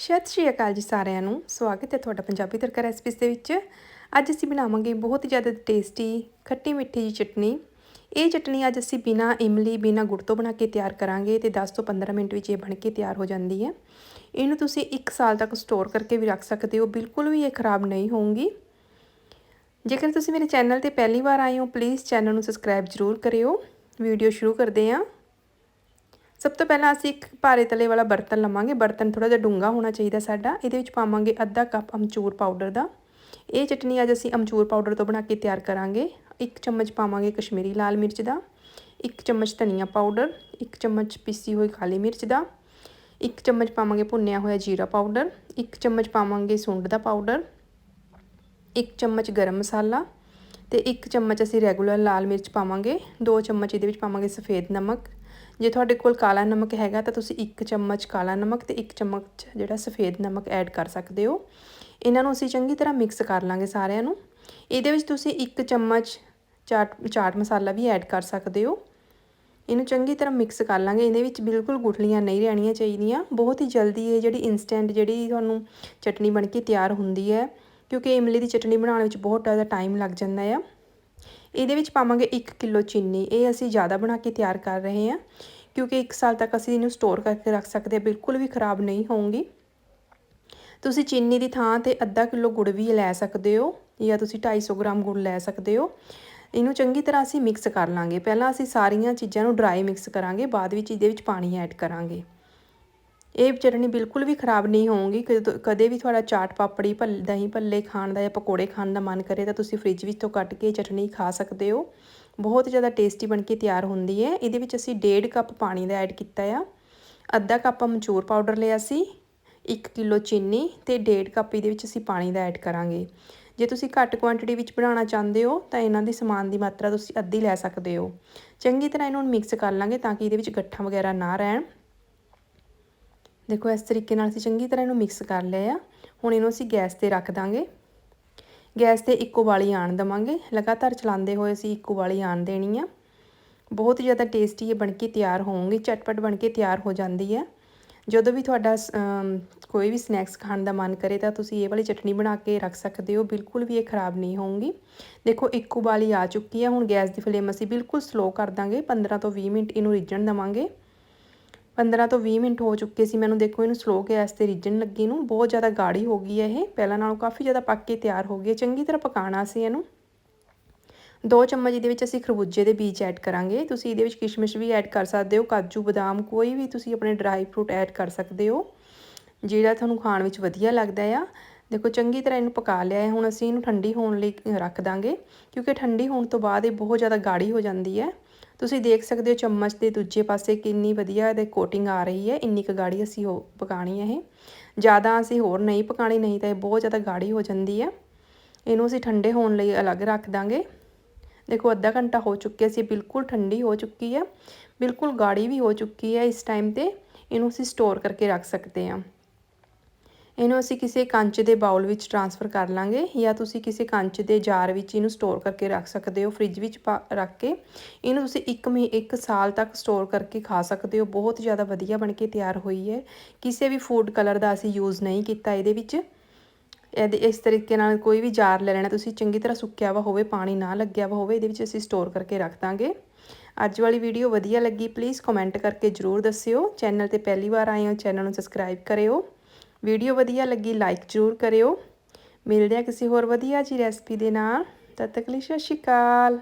ਸਤਿ ਸ਼੍ਰੀ ਅਕਾਲ ਜੀ ਸਾਰਿਆਂ ਨੂੰ। ਸਵਾਗਤ ਹੈ ਤੁਹਾਡਾ ਪੰਜਾਬੀ ਤੜਕਾ ਰੈਸਪੀਸ ਦੇ ਵਿੱਚ। ਅੱਜ ਅਸੀਂ ਬਣਾਵਾਂਗੇ ਬਹੁਤ ਹੀ ਜ਼ਿਆਦਾ ਟੇਸਟੀ, ਖੱਟੀ ਮਿੱਠੀ ਜੀ ਚਟਨੀ। ਇਹ ਚਟਨੀ ਅੱਜ ਅਸੀਂ ਬਿਨਾ ਇਮਲੀ, ਬਿਨਾ ਗੁੜ ਤੋਂ ਬਣਾ ਕੇ ਤਿਆਰ ਕਰਾਂਗੇ ਤੇ 10 ਤੋਂ 15 ਮਿੰਟ ਵਿੱਚ ਇਹ ਬਣ ਕੇ ਤਿਆਰ ਹੋ ਜਾਂਦੀ ਹੈ। ਇਹਨੂੰ ਤੁਸੀਂ 1 ਸਾਲ ਤੱਕ ਸਟੋਰ ਕਰਕੇ ਵੀ ਰੱਖ ਸਕਦੇ ਹੋ, ਬਿਲਕੁਲ ਵੀ ਇਹ ਖਰਾਬ ਨਹੀਂ ਹੋਊਗੀ। ਜੇਕਰ ਤੁਸੀਂ ਮੇਰੇ ਚੈਨਲ ਤੇ ਪਹਿਲੀ ਵਾਰ ਆਏ ਹੋ ਪਲੀਜ਼ ਚੈਨਲ ਨੂੰ ਸਬਸਕ੍ਰਾਈਬ ਜ਼ਰੂਰ ਕਰਿਓ। ਵੀਡੀਓ ਸ਼ੁਰੂ ਕਰਦੇ ਹਾਂ। ਸਭ ਤੋਂ ਪਹਿਲਾਂ ਅਸੀਂ ਇੱਕ ਭਾਰੇ ਤਲੇ ਵਾਲਾ ਬਰਤਨ ਲਵਾਂਗੇ। ਬਰਤਨ ਥੋੜਾ ਜਿਹਾ ਡੂੰਘਾ ਹੋਣਾ ਚਾਹੀਦਾ ਸਾਡਾ। ਇਹਦੇ ਵਿੱਚ ਪਾਵਾਂਗੇ ਅੱਧਾ ਕੱਪ ਅਮਚੂਰ ਪਾਊਡਰ ਦਾ। ਇਹ ਚਟਨੀ ਅੱਜ ਅਸੀਂ ਅਮਚੂਰ ਪਾਊਡਰ ਤੋਂ ਬਣਾ ਕੇ ਤਿਆਰ ਕਰਾਂਗੇ। ਇੱਕ ਚਮਚ ਪਾਵਾਂਗੇ ਕਸ਼ਮੀਰੀ ਲਾਲ ਮਿਰਚ ਦਾ। ਇੱਕ ਚਮਚ ਧਨੀਆ ਪਾਊਡਰ। ਇੱਕ ਚਮਚ ਪੀਸੀ ਹੋਈ ਕਾਲੀ ਮਿਰਚ ਦਾ। ਇੱਕ ਚਮਚ ਪਾਵਾਂਗੇ ਭੁੰਨਿਆ ਹੋਇਆ ਜੀਰਾ ਪਾਊਡਰ। ਇੱਕ ਚਮਚ ਪਾਵਾਂਗੇ ਸੁੰਡ ਦਾ ਪਾਊਡਰ। ਇੱਕ ਚਮਚ ਗਰਮ ਮਸਾਲਾ। ਤੇ ਇੱਕ ਚਮਚ ਅਸੀਂ ਰੈਗੂਲਰ ਲਾਲ ਮਿਰਚ ਪਾਵਾਂਗੇ, ਦੋ ਚਮਚ ਇਹਦੇ ਵਿੱਚ ਪਾਵਾਂਗੇ ਸਫੇਦ ਨਮਕ। ਜੇ ਤੁਹਾਡੇ ਕੋਲ ਕਾਲਾ ਨਮਕ ਹੈਗਾ ਤਾਂ ਤੁਸੀਂ ਇੱਕ ਚਮਚ ਕਾਲਾ ਨਮਕ ਤੇ ਇੱਕ ਚਮਚ ਜਿਹੜਾ ਸਫੇਦ ਨਮਕ ਐਡ ਕਰ ਸਕਦੇ ਹੋ। ਇਹਨਾਂ ਨੂੰ ਅਸੀਂ ਚੰਗੀ ਤਰ੍ਹਾਂ ਮਿਕਸ ਕਰ ਲਾਂਗੇ ਸਾਰਿਆਂ ਨੂੰ। ਇਹਦੇ ਵਿੱਚ ਤੁਸੀਂ ਇੱਕ ਚਮਚ ਚਾਟ ਚਾਟ ਮਸਾਲਾ ਵੀ ਐਡ ਕਰ ਸਕਦੇ ਹੋ। ਇਹਨੂੰ ਚੰਗੀ ਤਰ੍ਹਾਂ ਮਿਕਸ ਕਰ ਲਾਂਗੇ। ਇਹਦੇ ਵਿੱਚ ਬਿਲਕੁਲ ਗੁਠਲੀਆਂ ਨਹੀਂ ਰਹਿਣੀਆਂ ਚਾਹੀਦੀਆਂ। ਬਹੁਤ ਹੀ ਜਲਦੀ ਇਹ ਜਿਹੜੀ ਇਨਸਟੈਂਟ ਜਿਹੜੀ ਤੁਹਾਨੂੰ ਚਟਨੀ ਬਣ ਕੇ ਤਿਆਰ ਹੁੰਦੀ ਹੈ ਕਿਉਂਕਿ ਇਮਲੀ ਦੀ ਚਟਨੀ ਬਣਾਉਣ ਵਿੱਚ ਬਹੁਤ ਜ਼ਿਆਦਾ ਟਾਈਮ ਲੱਗ ਜਾਂਦਾ ਆ। ਇਹਦੇ ਵਿੱਚ ਪਾਵਾਂਗੇ 1 ਕਿਲੋ ਚੀਨੀ। ਇਹ ਅਸੀਂ ਜ਼ਿਆਦਾ ਬਣਾ ਕੇ ਤਿਆਰ ਕਰ ਰਹੇ ਹਾਂ, ਕਿਉਂਕਿ 1 ਸਾਲ ਤੱਕ ਅਸੀਂ ਇਹਨੂੰ ਸਟੋਰ ਕਰਕੇ ਰੱਖ ਸਕਦੇ ਹਾਂ, ਬਿਲਕੁਲ ਵੀ ਖਰਾਬ ਨਹੀਂ ਹੋਊਗੀ। ਤੁਸੀਂ ਚੀਨੀ ਦੀ ਥਾਂ ਤੇ ਅੱਧਾ ਕਿਲੋ ਗੁੜ ਵੀ ਲੈ ਸਕਦੇ ਹੋ, ਜਾਂ ਤੁਸੀਂ 250 ਗ੍ਰਾਮ ਗੁੜ ਲੈ ਸਕਦੇ ਹੋ। ਇਹਨੂੰ ਚੰਗੀ ਤਰ੍ਹਾਂ ਅਸੀਂ ਮਿਕਸ ਕਰ ਲਾਂਗੇ। ਪਹਿਲਾਂ ਅਸੀਂ ਸਾਰੀਆਂ ਚੀਜ਼ਾਂ ਨੂੰ ਡਰਾਈ ਮਿਕਸ ਕਰਾਂਗੇ, ਬਾਅਦ ਵਿੱਚ ਇਹਦੇ ਵਿੱਚ ਪਾਣੀ ਐਡ ਕਰਾਂਗੇ। ਇਹ ਚਟਨੀ ਬਿਲਕੁਲ ਵੀ ਖਰਾਬ ਨਹੀਂ ਹੋਊਗੀ। ਕਦੇ ਵੀ ਤੁਹਾਡਾ ਚਾਟ ਪਾਪੜੀ ਭੱਲ, ਦਹੀਂ ਭੱਲੇ ਖਾਣ ਦਾ ਜਾਂ ਪਕੌੜੇ ਖਾਣ ਦਾ ਮਨ ਕਰੇ ਤਾਂ ਤੁਸੀਂ ਫ੍ਰਿਜ ਵਿੱਚ ਤੋਂ ਕੱਟ ਕੇ ਚਟਨੀ ਖਾ ਸਕਦੇ ਹੋ। ਬਹੁਤ ਜ਼ਿਆਦਾ ਟੇਸਟੀ ਬਣ ਕੇ ਤਿਆਰ ਹੁੰਦੀ ਹੈ। ਇਹਦੇ ਵਿੱਚ ਅਸੀਂ 1.5 ਕੱਪ ਪਾਣੀ ਦਾ ਐਡ ਕੀਤਾ ਆ। ਅੱਧਾ ਕੱਪ ਅਮਚੂਰ ਪਾਊਡਰ ਲਿਆ ਸੀ 1 ਕਿਲੋ ਚੀਨੀ ਤੇ 1.5 ਕੱਪ ਇਹਦੇ ਵਿੱਚ ਅਸੀਂ ਪਾਣੀ ਦਾ ਐਡ ਕਰਾਂਗੇ। ਜੇ ਤੁਸੀਂ ਘੱਟ ਕੁਆਂਟੀਟੀ ਵਿੱਚ ਬਣਾਉਣਾ ਚਾਹੁੰਦੇ ਹੋ ਤਾਂ ਇਹਨਾਂ ਦੀ ਸਮਾਨ ਦੀ ਮਾਤਰਾ ਤੁਸੀਂ ਅੱਧੀ ਲੈ ਸਕਦੇ ਹੋ। ਚੰਗੀ ਤਰ੍ਹਾਂ ਇਹਨੂੰ ਮਿਕਸ ਕਰ ਲਾਂਗੇ ਤਾਂ ਕਿ ਇਹਦੇ ਵਿੱਚ ਗੱਠਾਂ ਵਗੈਰਾ ਨਾ ਰਹਿਣ। ਦੇਖੋ ਇਸ ਤਰੀਕੇ ਨਾਲ ਅਸੀਂ ਚੰਗੀ ਤਰ੍ਹਾਂ ਇਹਨੂੰ ਮਿਕਸ ਕਰ ਲਿਆ ਆ। ਹੁਣ ਇਹਨੂੰ ਅਸੀਂ ਗੈਸ ਤੇ ਰੱਖ ਦਾਂਗੇ। ਗੈਸ ਤੇ ਇੱਕੋ ਵਾਲੀ ਆਣ ਦਵਾਂਗੇ। ਲਗਾਤਾਰ ਚਲਾਉਂਦੇ ਹੋਏ ਅਸੀਂ ਇੱਕੋ ਵਾਲੀ ਆਣ ਦੇਣੀ ਆ। ਬਹੁਤ ਜ਼ਿਆਦਾ ਟੇਸਟੀ ਇਹ ਬਣ ਕੇ ਤਿਆਰ ਹੋਊਗੀ ਚਟਪਟ ਬਣ ਕੇ ਤਿਆਰ ਹੋ ਜਾਂਦੀ ਹੈ ਜਦੋਂ ਵੀ ਤੁਹਾਡਾ ਕੋਈ ਵੀ ਸਨੈਕਸ ਖਾਣ ਦਾ ਮਨ ਕਰੇ ਤਾਂ ਤੁਸੀਂ ਇਹ ਵਾਲੀ ਚਟਨੀ ਬਣਾ ਕੇ ਰੱਖ ਸਕਦੇ ਹੋ। ਬਿਲਕੁਲ ਵੀ ਇਹ ਖਰਾਬ ਨਹੀਂ ਹੋਊਗੀ। ਦੇਖੋ, ਇੱਕ ਉਬਾਲੀ ਆ ਚੁੱਕੀ ਹੈ ਹੁਣ ਗੈਸ ਦੀ ਫਲੇਮ ਅਸੀਂ ਬਿਲਕੁਲ ਸਲੋ ਕਰ ਦਾਂਗੇ। 15 ਤੋਂ 20 ਮਿੰਟ ਇਹਨੂੰ ਰਿੱਝਣ ਦਵਾਂਗੇ। 15 ਤੋਂ 20 ਮਿੰਟ ਹੋ ਚੁੱਕੇ ਸੀ। ਮੈਨੂੰ ਦੇਖੋ, ਇਹਨੂੰ ਸਲੋ ਗੈਸ ਤੇ ਰਿੱਝਣ ਲੱਗੀ ਨੂੰ। ਬਹੁਤ ਜ਼ਿਆਦਾ ਗਾੜੀ ਹੋ ਗਈ ਹੈ ਇਹ। ਪਹਿਲਾਂ ਨਾਲੋਂ ਕਾਫੀ ਜ਼ਿਆਦਾ ਪੱਕ ਕੇ ਤਿਆਰ ਹੋ ਗਈ ਚੰਗੀ ਤਰ੍ਹਾਂ ਪਕਾਉਣਾ ਸੀ ਇਹਨੂੰ। ਦੋ ਚਮਚ ਇਹਦੇ ਵਿੱਚ ਅਸੀਂ ਖਰਬੂਜੇ ਦੇ ਬੀਜ ਐਡ ਕਰਾਂਗੇ। ਤੁਸੀਂ ਇਹਦੇ ਵਿੱਚ ਕਿਸ਼ਮਿਸ਼ ਵੀ ਐਡ ਕਰ ਸਕਦੇ ਹੋ। ਕਾਜੂ, ਬਦਾਮ, ਕੋਈ ਵੀ ਤੁਸੀਂ ਆਪਣੇ ਡਰਾਈ ਫਰੂਟ ਐਡ ਕਰ ਸਕਦੇ ਹੋ। ਜਿਹੜਾ ਤੁਹਾਨੂੰ ਖਾਣ ਵਿੱਚ ਵਧੀਆ ਲੱਗਦਾ ਆ। ਦੇਖੋ, ਚੰਗੀ ਤਰ੍ਹਾਂ ਇਹਨੂੰ ਪਕਾ ਲਿਆ ਹੈ। ਹੁਣ ਅਸੀਂ ਇਹਨੂੰ ਠੰਡੀ ਹੋਣ ਲਈ ਰੱਖ ਦਾਂਗੇ। ਕਿਉਂਕਿ ਠੰਡੀ ਹੋਣ ਤੋਂ ਬਾਅਦ ਇਹ ਬਹੁਤ ਜ਼ਿਆਦਾ ਗਾੜੀ ਹੋ ਜਾਂਦੀ ਹੈ। ਤੁਸੀਂ ਦੇਖ ਸਕਦੇ ਹੋ ਚਮਚ ਦੇ ਦੂਜੇ ਪਾਸੇ ਕਿੰਨੀ ਵਧੀਆ ਇਹਦੇ ਕੋਟਿੰਗ ਆ ਰਹੀ ਹੈ, ਇੰਨੀ ਕੁ ਗਾੜੀ ਅਸੀਂ ਹੋ ਪਕਾਣੀ ਹੈ ਇਹ। ਜ਼ਿਆਦਾ ਅਸੀਂ ਹੋਰ ਨਹੀਂ ਪਕਾਣੀ, ਨਹੀਂ ਤਾਂ ਇਹ ਬਹੁਤ ਜ਼ਿਆਦਾ ਗਾੜੀ ਹੋ ਜਾਂਦੀ ਹੈ। ਇਹਨੂੰ ਅਸੀਂ ਠੰਡੇ ਹੋਣ ਲਈ ਅਲੱਗ ਰੱਖ ਦਾਂਗੇ। ਦੇਖੋ, ਅੱਧਾ ਘੰਟਾ ਹੋ ਚੁੱਕਿਆ ਸੀ ਬਿਲਕੁਲ ਠੰਡੀ ਹੋ ਚੁੱਕੀ ਹੈ। ਬਿਲਕੁਲ ਗਾੜੀ ਵੀ ਹੋ ਚੁੱਕੀ ਹੈ ਇਸ ਟਾਈਮ ਤੇ। ਇਹਨੂੰ ਅਸੀਂ ਸਟੋਰ ਕਰਕੇ ਰੱਖ ਸਕਦੇ ਹਾਂ। ਇਹਨੂੰ ਅਸੀਂ ਕਿਸੇ ਕੰਚ ਦੇ ਬਾਉਲ ਵਿੱਚ ਟ੍ਰਾਂਸਫਰ ਕਰ ਲਾਂਗੇ ਜਾਂ ਤੁਸੀਂ ਕਿਸੇ ਕੰਚ ਦੇ ਜਾਰ ਵਿੱਚ ਇਹਨੂੰ ਸਟੋਰ ਕਰਕੇ ਰੱਖ ਸਕਦੇ ਹੋ, ਫ੍ਰਿਜ ਵਿੱਚ ਰੱਖ ਕੇ। ਇਹਨੂੰ ਤੁਸੀਂ ਇੱਕ ਮਹੀ, ਇੱਕ ਸਾਲ ਤੱਕ ਸਟੋਰ ਕਰਕੇ ਖਾ ਸਕਦੇ ਹੋ। ਬਹੁਤ ਜ਼ਿਆਦਾ ਵਧੀਆ ਬਣ ਕੇ ਤਿਆਰ ਹੋਈ ਹੈ। ਕਿਸੇ ਵੀ ਫੂਡ ਕਲਰ ਦਾ ਅਸੀਂ ਯੂਜ਼ ਨਹੀਂ ਕੀਤਾ ਇਹਦੇ ਵਿੱਚ। ਇਹਦੇ, ਇਸ ਤਰੀਕੇ ਨਾਲ ਕੋਈ ਵੀ ਜਾਰ ਲੈ ਲੈਣਾ, ਤੁਸੀਂ ਚੰਗੀ ਤਰ੍ਹਾਂ ਸੁੱਕਿਆ ਵਾ ਹੋਵੇ, ਪਾਣੀ ਨਾ ਲੱਗਿਆ ਵਾ ਹੋਵੇ, ਇਹਦੇ ਵਿੱਚ ਅਸੀਂ ਸਟੋਰ ਕਰਕੇ ਰੱਖ ਦਾਂਗੇ। ਅੱਜ ਵਾਲੀ ਵੀਡੀਓ ਵਧੀਆ ਲੱਗੀ ਪਲੀਜ਼ ਕਮੈਂਟ ਕਰਕੇ ਜਰੂਰ ਦੱਸਿਓ। ਚੈਨਲ ਤੇ ਪਹਿਲੀ ਵਾਰ ਆਏ ਹੋ, ਚੈਨਲ ਨੂੰ ਸਬਸਕ੍ਰਾਈਬ ਕਰਿਓ। ਵੀਡੀਓ ਵਧੀਆ ਲੱਗੀ ਲਾਈਕ ਜਰੂਰ ਕਰਿਓ। ਮਿਲਦੇ ਆ ਕਿਸੇ ਹੋਰ ਵਧੀਆ ਜੀ ਰੈਸਪੀ ਦੇ ਨਾਲ। ਤਦ ਤੱਕ ਲਈ ਸਤਿ ਸ਼੍ਰੀ ਅਕਾਲ।